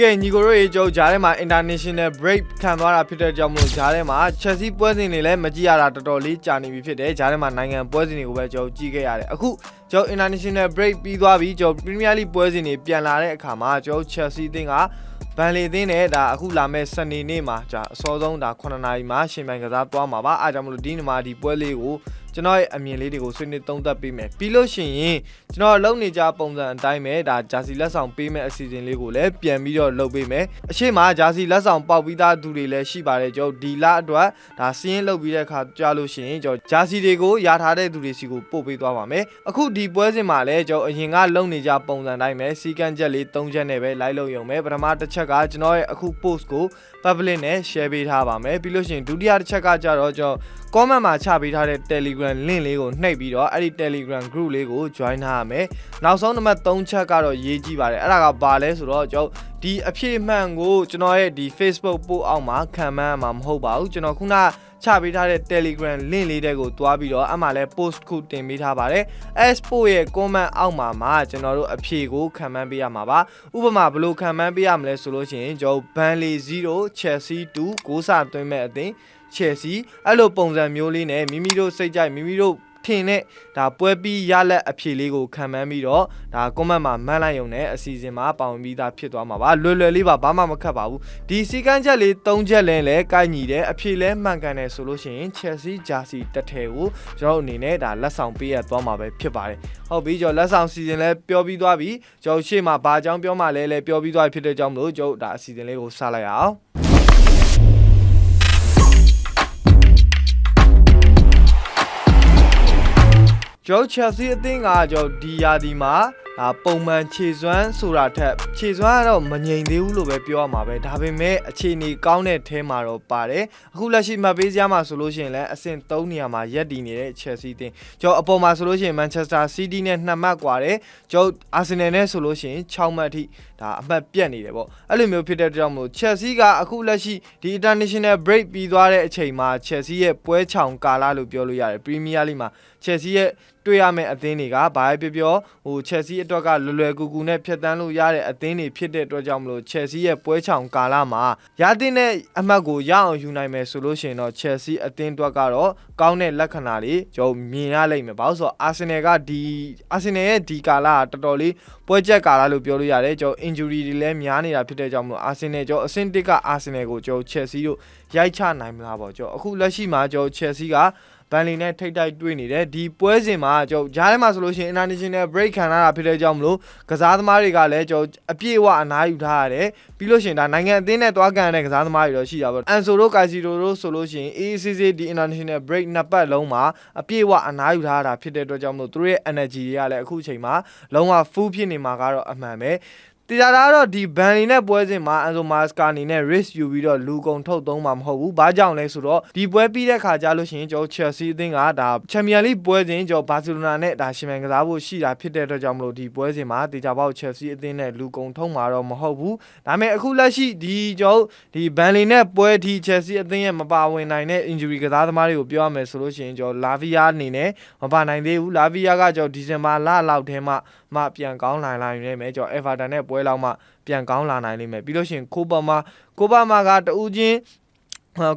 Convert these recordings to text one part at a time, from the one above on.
ကဲညီကိုတို့ရေကျုပ်ဂျားထဲမှာ international break ခံသွားတာဖြစ်တဲ့ကြောင့်မလို့ဂျားထဲမှာ Chelsea ပွဲစဉ်တွေလည်းမကြည့်ရတာတော်တော်လေးကြာနေပြီဖြစ်တယ်ဂျားထဲမှာနိုင်ငံပွဲစဉ်တွေကိုပဲကျုပ်ကြည့်ခဲ့ရတယ်အခုကျုပ် international break ပြီးသွားပြီကျုပ် Premier League ပွဲစဉ်တွေပြန်လာတဲ့အခါမှာကျုပ် Chelsea အသင်းကဗန်လီအသင်းနဲ့ဒါအခုလာမဲ့စနေနေ့မှာဂျာအစောဆုံးဒါ9နာရီမှာရှင်ပိုင်ကစားသွားမှာပါအားကြောင့်မလို့ဒီနေ့မှာဒီပွဲလေးကို ကျွန်တော်ရဲ့အမြင်လေးတွေကိုဆွေးနွေးသုံးသပ်ပေးမယ်ပြီးလို့ရှိရင်ကျွန်တော်လုံနေကြပုံစံအတိုင်းပဲဒါဂျာစီလက်ဆောင်ပေးမဲ့အစီအစဉ်လေးကိုလည်းပြန်ပြီးတော့လုပ်ပေးမယ်အရှိမဂျာစီလက်ဆောင်ပေါက်ပြီးသားသူတွေလည်းရှိပါတယ်ကျွန်တော်ဒီလအတွက်ဒါစီးရင်လုပ်ပြီးတဲ့အခါကြားလို့ရှိရင်ကျွန်တော်ဂျာစီတွေကိုရထားတဲ့သူတွေစီကိုပို့ပေးသွားပါမယ်အခုဒီပွဲစဉ်မှာလည်းကျွန်တော်အရင်ကလုံနေကြပုံစံတိုင်းပဲစီကန်းချက်လေး၃ချက်နဲ့ပဲလိုက်လုပ်ရုံပဲပထမတစ်ချက်ကကျွန်တော်ရဲ့အခု post ကို public နဲ့ share ပေးထားပါမယ်ပြီးလို့ရှိရင်ဒုတိယတစ်ချက်ကကြတော့ကျွန်တော် comment မှာချပေးထားတဲ့ Telegram link လေးကိုနှိပ်ပြီးတော့အဲ့ဒီ Telegram group လေးကို join ထားရမယ်နောက်ဆုံးနံပါတ်3ချက်ကတော့ရေးကြည့်ပါတယ်အဲ့ဒါကဘာလဲဆိုတော့ကျွန်တော်ဒီအဖြစ်မှန်ကိုကျွန်တော်ရဲ့ဒီ Facebook post အောက်မှာခံမှန်းမှာမဟုတ်ပါဘူးကျွန်တော်ခုန ချပေးထားတဲ့ Telegram link လေးတဲ့ကိုတွားပြီးတော့အမှလည်း post ခုတင်ပေးထားပါတယ် S4 ရဲ့ comment အောက်မှာမှာကျွန်တော်တို့အဖြေကိုခံမှန်းပေးရမှာပါဥပမာဘယ်လိုခံမှန်းပေးရမလဲဆိုလို့ရှိရင်ကျွန်တော် Burnley 0 Chelsea 2ဂိုးစာသွင်းမဲ့အသင်း Chelsea အဲ့လိုပုံစံမျိုးလေးနဲ့မိမိတို့စိတ်ကြိုက်မိမိတို့ ထင်တဲ့ဒါပွဲပြီးရလက်အဖြေလေးကိုခံမှန်းပြီးတော့ဒါ comment မှာမှန်းလိုက်ရုံနဲ့အစီအစဉ်မှာပါဝင်ပြီးသားဖြစ်သွားမှာပါလွယ်လွယ်လေးပါဘာမှမခက်ပါဘူးဒီစီကန်းချက်လေး၃ချက်လဲလဲကိုက်ညီတယ်အဖြေလဲမှန်ကန်တယ်ဆိုလို့ရှိရင် Chelsea Jersey တစ်ထည်ကိုကျွန်တော်တို့အနေနဲ့ဒါလက်ဆောင်ပေးရသွားမှာပဲဖြစ်ပါတယ်ဟုတ်ပြီကျွန်တော်လက်ဆောင်စီစဉ်လဲပြောပြီးသွားပြီကျွန်တော်ရှေ့မှာဘာအကြောင်းပြောမှလဲလဲပြောပြီးသွားပြီဖြစ်တဲ့ကြောင့်မလို့ကျွန်တော်ဒါအစီအစဉ်လေးကိုစလိုက်ရအောင် ကျော် Chelsea အသင်းကကျော်ဒီယာဒီမှာဒါပုံမှန်ခြေစွမ်းဆိုတာထက်ခြေစွမ်းကတော့မငြိမ်သေးဘူးလို့ပဲပြောရမှာပဲဒါပေမဲ့အခြေအနေကောင်းတဲ့ထဲမှာတော့ပါတယ်အခုလက်ရှိမှတ်ပေးစရာမှာဆိုလို့ရှိရင်လည်းအဆင့်3နေရာမှာရပ်တည်နေတဲ့ Chelsea အသင်းကျော်အပေါ်မှာဆိုလို့ရှိရင် Manchester City နဲ့2မှတ်กว่าတယ်ကျော် Arsenal နဲ့ဆိုလို့ရှိရင်6မှတ်အထိဒါအမှတ်ပြတ်နေတယ်ပေါ့အဲ့လိုမျိုးဖြစ်တဲ့အတွက်ကြောင့်မို့ Chelsea ကအခုလက်ရှိဒီ international break ပြီးသွားတဲ့အချိန်မှာ Chelsea ရဲ့ပွဲချောင်ကာလလို့ပြောလို့ရတယ် Premier League မှာ Chelsea ရဲ့တွေ့ရမယ့်အသင်းတွေကဘာပဲပြောပြောဟို Chelsea အတွက်ကလွယ်လွယ်ကူကူနဲ့ဖြတ်တန်းလို့ရတဲ့အသင်းတွေဖြစ်တဲ့အတွက်ကြောင့်မလို့ Chelsea ရဲ့ပွဲချောင်ကာလမှာရတဲ့အမှတ်ကိုရအောင်ယူနိုင်မယ်ဆိုလို့ရှိရင်တော့ Chelsea အသင်းအတွက်ကတော့ကောင်းတဲ့လက္ခဏာတွေကျွန်တော်မြင်ရလိမ့်မယ်ဘာလို့ဆိုတော့ Arsenal ကဒီ Arsenal ရဲ့ဒီကာလကတော်တော်လေးပွဲချက်ကာလလို့ပြောလို့ရတယ်ကျွန်တော် injury တွေလည်းများနေတာဖြစ်တဲ့ကြောင့်မလို့ Arsenal ကျွန်တော်အဆင့်1က Arsenal ကိုကျွန်တော် Chelsea တို့ရိုက်ချနိုင်မလားပေါ့ကျွန်တော်အခုလက်ရှိမှာကျွန်တော် Chelsea က ဘန်လီနဲ့ထိတ်တိုက်တွေ့နေတယ်ဒီပွဲစဉ်မှာကျွန်တော်ဂျားထဲမှာဆိုလို့ရှိရင် international break ခံရတာဖြစ်တဲ့ကြောင့်မလို့ကစားသမားတွေကလည်းကျွန်တော်အပြည့်အဝအနားယူထားရတယ်ပြီးလို့ရှိရင်ဒါနိုင်ငံအသင်းနဲ့တွားကန်တဲ့ကစားသမားတွေတော့ရှိတာပေါ့အန်ဆိုတို့ကာစီတိုတို့ဆိုလို့ရှိရင် AACC ဒီ international break နှစ်ပတ်လုံးမှာအပြည့်အဝအနားယူထားတာဖြစ်တဲ့အတွက်ကြောင့်မလို့သူတို့ရဲ့ energy တွေကလည်းအခုအချိန်မှာလုံးဝ full ဖြစ်နေမှာကတော့အမှန်ပဲ တရားတာကတော့ဒီဘန်လီနဲ့ပွဲစဉ်မှာအန်ဆိုမာစကာအနေနဲ့ risk ယူပြီးတော့လူကုန်ထုတ်သုံးမှာမဟုတ်ဘူး။ဘာကြောင့်လဲဆိုတော့ဒီပွဲပြီးတဲ့ခါကျလို့ရှိရင်ကျွန်တော် Chelsea အသင်းကဒါ Champions League ပွဲစဉ်ကျွန်တော် Barcelona နဲ့ဒါရှင်မြန်ကစားဖို့ရှိတာဖြစ်တဲ့အတွက်ကြောင့်မလို့ဒီပွဲစဉ်မှာတေချာပေါက် Chelsea အသင်းနဲ့လူကုန်ထုတ်မှာတော့မဟုတ်ဘူး။ဒါပေမဲ့အခုလက်ရှိဒီကျွန်တော်ဒီဘန်လီနဲ့ပွဲဒီ Chelsea အသင်းရဲ့မပါဝင်နိုင်တဲ့ injury ကစားသမားတွေကိုပြောရမယ်ဆိုလို့ရှိရင်ကျွန်တော် Lavia အနေနဲ့မပါနိုင်သေးဘူး။ Lavia ကကျွန်တော်ဒီဇင်ဘာလလောက်ထဲမှာမှပြန်ကောင်းလာနိုင်လိမ့်မယ်ကျွန်တော် Everton နဲ့ပွဲလောက်မှပြန်ကောင်းလာနိုင်လိမ့်မယ်ပြီးလို့ရှိရင်ကိုပါမာကိုပါမာကတူးချင်း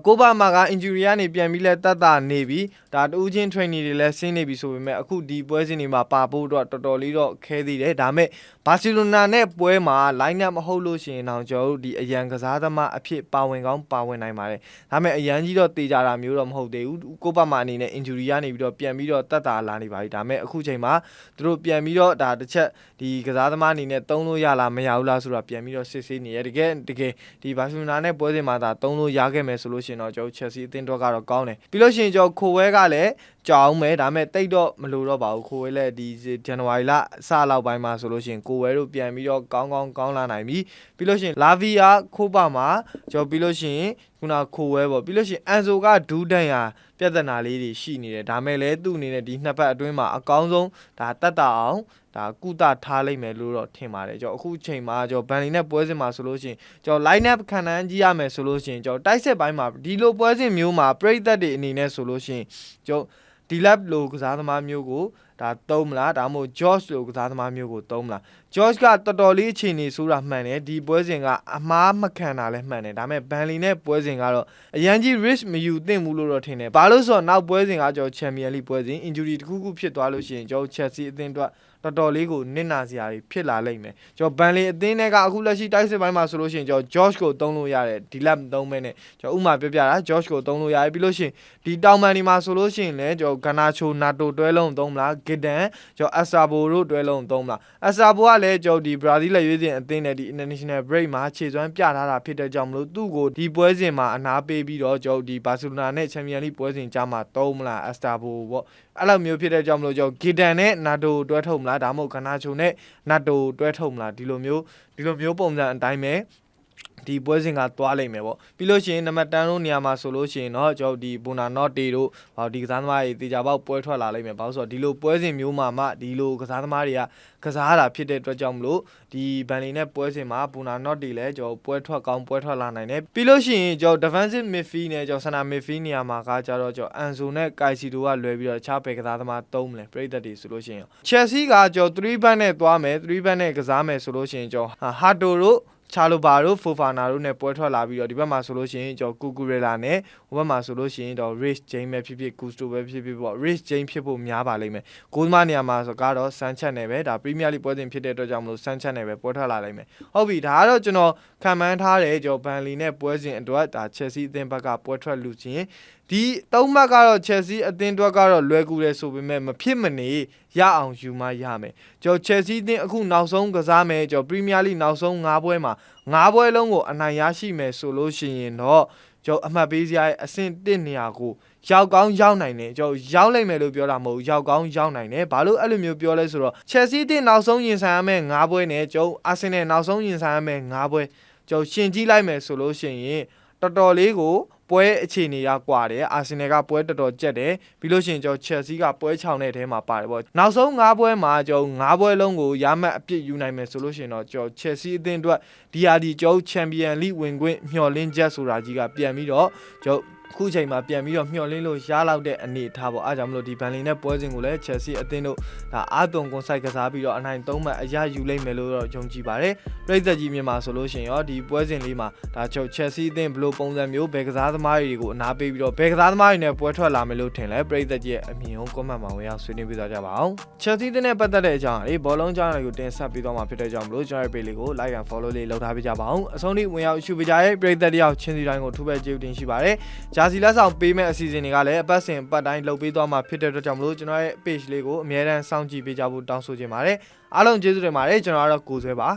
ကိုပါမာက injury ကနေပြန်ပြီးလဲတတ်တာနေပြီဒါတူးချင်း training တွေလည်းဆင်းနေပြီဆိုပေမဲ့အခုဒီပွဲစဉ်တွေမှာပါဖို့တော့တော်တော်လေးတော့ခဲသေးတယ်ဒါပေမဲ့ဘာစီလိုနာနဲ့ပွဲမှာ line up မဟုတ်လို့ရှိရင်တော့ကျွန်တော်တို့ဒီအရန်ကစားသမားအဖြစ်ပါဝင်ကောင်းပါဝင်နိုင်ပါတယ်ဒါပေမဲ့အရန်ကြီးတော့တေကြတာမျိုးတော့မဟုတ်သေးဘူးကိုပါမာအနေနဲ့ injury ကနေပြီးတော့ပြန်ပြီးတော့တတ်တာလာနေပါပြီဒါပေမဲ့အခုချိန်မှာသူတို့ပြန်ပြီးတော့ဒါတစ်ချက်ဒီကစားသမားအနေနဲ့သုံးလို့ရလားမရဘူးလားဆိုတာပြန်ပြီးတော့စစ်ဆေးနေရတကယ်တကယ်ဒီဘာစီလိုနာနဲ့ပွဲစဉ်မှာဒါသုံးလို့ရခဲ့မယ်ဆိုလို့ရှိရင်တော့ကျွန်တော် Chelsea အသင်းတော့ကတော့ကောင်းတယ်ပြီးလို့ရှိရင်ကျွန်တော်ခိုဝဲကလည်းကြောင်းမယ်ဒါပေမဲ့တိတ်တော့မလိုတော့ပါဘူးခိုဝဲလည်းဒီဇန်နဝါရီလစလောက်ပိုင်းမှာဆိုလို့ရှိရင်ကိုဝဲတို့ပြန်ပြီးတော့ကောင်းကောင်းကောင်းလာနိုင်ပြီပြီးလို့ရှိရင်လာဗီယာခိုးပါမှာကျွန်တော်ပြီးလို့ရှိရင်ခုနခိုဝဲပေါ့ပြီးလို့ရှိရင်အန်ဆိုကဒူးတန်ရာပြဿနာလေးတွေရှိနေတယ်ဒါမဲ့လည်းသူ့အနေနဲ့ဒီနှစ်ပတ်အတွင်းမှာအကောင်းဆုံးဒါတက်တာအောင် ဒါကုသထားလိုက်မယ်လို့တော့ထင်ပါတယ်ကျွန်တော်အခုချိန်မှာကျွန်တော်ဘန်လီနဲ့ပွဲစဉ်မှာဆိုလို့ရှိရင်ကျွန်တော် line up ခံနှန်းကြည့်ရမယ်ဆိုလို့ရှိရင်ကျွန်တော်တိုက်ဆက်ပိုင်းမှာဒီလိုပွဲစဉ်မျိုးမှာပြိသက်တွေအနေနဲ့ဆိုလို့ရှိရင်ကျွန်တော်ဒီ lab လိုကစားသမားမျိုးကိုဒါဒါသုံးမလားဒါမှမဟုတ် George လိုကစားသမားမျိုးကိုသုံးမလား George ကတော်တော်လေးအခြေအနေဆိုးတာမှန်တယ်ဒီပွဲစဉ်ကအမားမခံတာလည်းမှန်တယ်ဒါပေမဲ့ Burnley နဲ့ပွဲစဉ်ကတော့အရန်ကြီး risk မယူသင့်ဘူးလို့တော့ထင်တယ်ဘာလို့ဆိုတော့နောက်ပွဲစဉ်ကကျွန်တော် Champion League ပွဲစဉ် injury တစ်ခုခုဖြစ်သွားလို့ရှိရင်ကျွန်တော် Chelsea အသင်းအတွက်တော်တော်လေးကိုနစ်နာစရာတွေဖြစ်လာလိမ့်မယ်ကျွန်တော် Burnley အသင်းတွေကအခုလက်ရှိတိုက်စစ်ပိုင်းမှာဆိုလို့ရှိရင်ကျွန်တော် George ကိုသုံးလို့ရတယ်ဒီလက်မသုံးမဲနဲ့ကျွန်တော်ဥမာပြပြတာ George ကိုသုံးလို့ရတယ်ပြီးလို့ရှိရင်ဒီတောင်ပန်ဒီမှာဆိုလို့ရှိရင်လည်းကျွန်တော် Garnacho Nato တွဲလုံးသုံးမလား Gideon ကျွန်တော် Asabo တို့တွဲလုံးသုံးမလား Asabo ကလည်းကျွန်တော်ဒီ Brazil လက်ရွေးစင်အသင်းနဲ့ဒီ International Break မှာခြေစွမ်းပြထားတာဖြစ်တဲ့ကြောင့်မလို့သူ့ကိုဒီပွဲစဉ်မှာအနာပေးပြီးတော့ကျွန်တော်ဒီ Barcelona နဲ့ Champions League ပွဲစဉ်ကြားမှာသုံးမလား Asabo ပေါ့အဲ့လိုမျိုးဖြစ်တဲ့ကြောင့်မလို့ကျွန်တော် Gideon နဲ့ Nato တွဲထုတ်မလားဒါမှမဟုတ် Garnacho နဲ့ Nato တွဲထုတ်မလားဒီလိုမျိုးဒီလိုမျိုးပုံစံအတိုင်းပဲ ဒီပွဲစဉ်ကသွားလိမ့်မယ်ပေါ့ပြီးလို့ရှိရင်နံပါတ်10တို့နေရာမှာဆိုလို့ရှိရင်တော့ကျွန်တော်ဒီဘူနာနော့တေတို့ဟောဒီကစားသမားတွေတေချာပေါက်ပွဲထွက်လာလိမ့်မယ်ဘာလို့ဆိုတော့ဒီလိုပွဲစဉ်မျိုးမှာမှဒီလိုကစားသမားတွေကကစားတာဖြစ်တဲ့အတွက်ကြောင့်မလို့ဒီဘန်လီနဲ့ပွဲစဉ်မှာဘူနာနော့တေလည်းကျွန်တော်ပွဲထွက်ကောင်းပွဲထွက်လာနိုင်တယ်ပြီးလို့ရှိရင်ကျွန်တော် defensive midfield နဲ့ကျွန်တော် center midfield နေရာမှာကကြတော့ကျွန်တော် Anzo နဲ့ Kaisi တို့ကလွယ်ပြီးတော့ခြားပဲကစားသမားသုံးမလဲပြိသက်တွေဆိုလို့ရှိရင် Chelsea ကကျွန်တော်3 back နဲ့သွားမယ်3 back နဲ့ကစားမယ်ဆိုလို့ရှိရင်ကျွန်တော် Hato တို့ ချာလိုဘာတို့ဖိုဖာနာတို့နဲ့ပွဲထွက်လာပြီးတော့ဒီဘက်မှာဆိုလို့ရှိရင်ကျွန်တော်ကူကူရေလာနဲ့ဟိုဘက်မှာဆိုလို့ရှိရင်တော့ Rich James ပဲဖြစ်ဖြစ်ကူစတိုပဲဖြစ်ဖြစ်ပေါ့ Rich James ဖြစ်ဖို့များပါလိမ့်မယ်ဂိုးသမားနေရာမှာဆိုကတော့ဆန်ချက်နဲ့ပဲဒါ Premier League ပွဲစဉ်ဖြစ်တဲ့အတွက်ကြောင့်မလို့ဆန်ချက်နဲ့ပဲပွဲထွက်လာလိမ့်မယ်ဟုတ်ပြီဒါကတော့ကျွန်တော်ခံမှန်းထားတယ်ကျွန်တော်ဘန်လီနဲ့ပွဲစဉ်အတွက်ဒါ Chelsea အသင်းဘက်ကပွဲထွက်လူချင်းဒီသုံးမှတ်ကတော့ Chelsea အသင်းအတွက်ကတော့လွယ်ကူတယ်ဆိုပေမဲ့မဖြစ်မနေရအောင်ယူမှရမယ်ကျွန်တော် Chelsea အသင်းအခုနောက်ဆုံးကစားမယ်ကျွန်တော် Premier League နောက်ဆုံး၅ပွဲမှာ၅ပွဲလုံးကိုအနိုင်ရရှိမယ်ဆိုလို့ရှိရင်တော့ကျွန်တော်အမှတ်ပေးစရာရဲ့အဆင့်1နေရာကိုရောက်ကောင်းရောက်နိုင်တယ်ကျွန်တော်ရောက်လိုက်မယ်လို့ပြောတာမဟုတ်ရောက်ကောင်းရောက်နိုင်တယ်ဘာလို့အဲ့လိုမျိုးပြောလဲဆိုတော့ Chelsea တင်နောက်ဆုံးရင်ဆိုင်ရမယ့်၅ပွဲနဲ့ကျွန်တော် Arsenal နောက်ဆုံးရင်ဆိုင်ရမယ့်၅ပွဲကျွန်တော်ရှင်ကြည့်လိုက်မယ်ဆိုလို့ရှိရင်တော်တော်လေးကို ပွဲအခြေအနေကကွာတယ်အာဆင်နယ်ကပွဲတော်တော်ကြက်တယ်ပြီးလို့ရှိရင်ကျွန်တော် Chelsea ကပွဲချောင်းတဲ့ထဲမှာပါတယ်ပေါ့နောက်ဆုံး၅ပွဲမှာကျွန်တော်၅ပွဲလုံးကိုရမှတ်အပြစ်ယူနိုင်မယ်ဆိုလို့ရှိရင်တော့ကျွန်တော် Chelsea အသင်းအတွက်ဒီဟာဒီကျွန်တော် Champion League ဝင်ခွင့်မျှော်လင့်ချက်ဆိုတာကြီးကပြန်ပြီးတော့ကျွန်တော် ခုချိန်မှာပြန်ပြီးတော့မျှော်လင့်လို့ရလောက်တဲ့အနေအထားပေါ့အားကြောင့်မလို့ဒီဘန်လီနဲ့ပွဲစဉ်ကိုလည်း Chelsea အသင်းတို့ဒါအာသွန်ကွန်ဆိုင်ကစားပြီးတော့အနိုင်၃မှတ်အရယူလိမ့်မယ်လို့တော့ယုံကြည်ပါတယ်ပြည်သက်ကြီးမြန်မာဆိုလို့ရှိရင်ရောဒီပွဲစဉ်လေးမှာဒါချုပ် Chelsea အသင်းဘယ်လိုပုံစံမျိုးဘယ်ကစားသမားတွေကိုအနာပေးပြီးတော့ဘယ်ကစားသမားတွေနဲ့ပွဲထွက်လာမယ်လို့ထင်လဲပြည်သက်ကြီးရဲ့အမြင်ကို comment မှာဝင်ရောက်ဆွေးနွေးပြသကြပါအောင် Chelsea အသင်းနဲ့ပတ်သက်တဲ့အကြောင်းအရေးဘောလုံးကြောင်းတွေကိုတင်ဆက်ပေးသွားမှာဖြစ်တဲ့ကြောင့်မလို့ကျွန်တော်ရဲ့ page လေးကို like and follow လေးလုပ်ထားပေးကြပါအောင်အဆုံးထိဝင်ရောက်ရှုပေးကြရဲ့ပြည်သက်တယောက်ချင်းစီတိုင်းကိုထူးပဲကျေးဇူးတင်ရှိပါတယ်ဂျာစီလက်ဆောင်ပေးမဲ့အစီအစဉ်တွေကလည်းအပတ်စဉ်ပတ်တိုင်းလုပ်ပေးသွားမှာဖြစ်တဲ့အတွက်ကြောင့်မလို့ကျွန်တော်ရဲ့ page လေးကိုအမြဲတမ်းစောင့်ကြည့်ပေးကြဖို့တောင်းဆိုချင်ပါတယ်အားလုံးကျေးဇူးတင်ပါတယ်ကျွန်တော်ကတော့ကိုဆွဲပါ